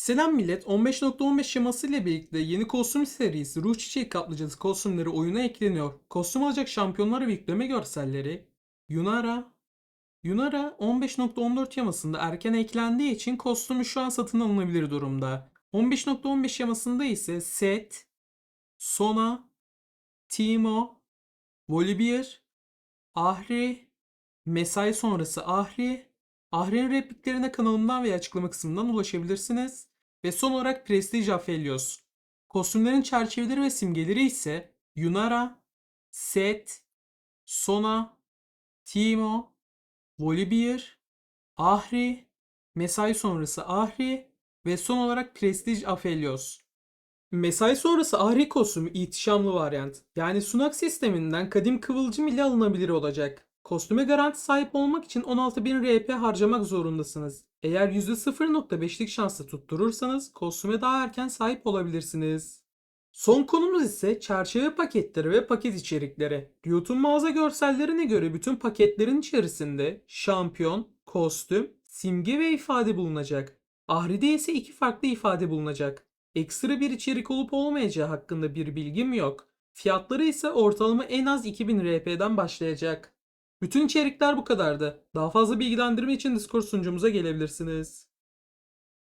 Selam millet. 15.15 şeması ile birlikte yeni kostüm serisi Ruh Çiçeği Kaplıcası kostümleri oyuna ekleniyor. Kostüm alacak şampiyonlar ve yükleme görselleri Yunara Yunara 15.14 yamasında erken eklendiği için kostümü şu an satın alınabilir durumda. 15.15 yamasında ise Set, Sona, Timo, Volibear, Ahri, Mesai sonrası Ahri, Ahri'nin repliklerine kanalımdan veya açıklama kısmından ulaşabilirsiniz. Ve son olarak Prestige Aphelios. Kostümlerin çerçeveleri ve simgeleri ise Yunara, Set, Sona, Timo, Volibear, Ahri, Mesai sonrası Ahri ve son olarak Prestige Aphelios. Mesai sonrası Ahri kostümü ihtişamlı varyant. Yani sunak sisteminden kadim kıvılcım ile alınabilir olacak. Kostüme garanti sahip olmak için 16.000 RP harcamak zorundasınız. Eğer %0.5'lik şansla tutturursanız kostüme daha erken sahip olabilirsiniz. Son konumuz ise çerçeve paketleri ve paket içerikleri. Riot'un mağaza görsellerine göre bütün paketlerin içerisinde şampiyon, kostüm, simge ve ifade bulunacak. Ahri'de ise iki farklı ifade bulunacak. Ekstra bir içerik olup olmayacağı hakkında bir bilgim yok. Fiyatları ise ortalama en az 2000 RP'den başlayacak. Bütün içerikler bu kadardı. Daha fazla bilgilendirme için Discord sunucumuza gelebilirsiniz.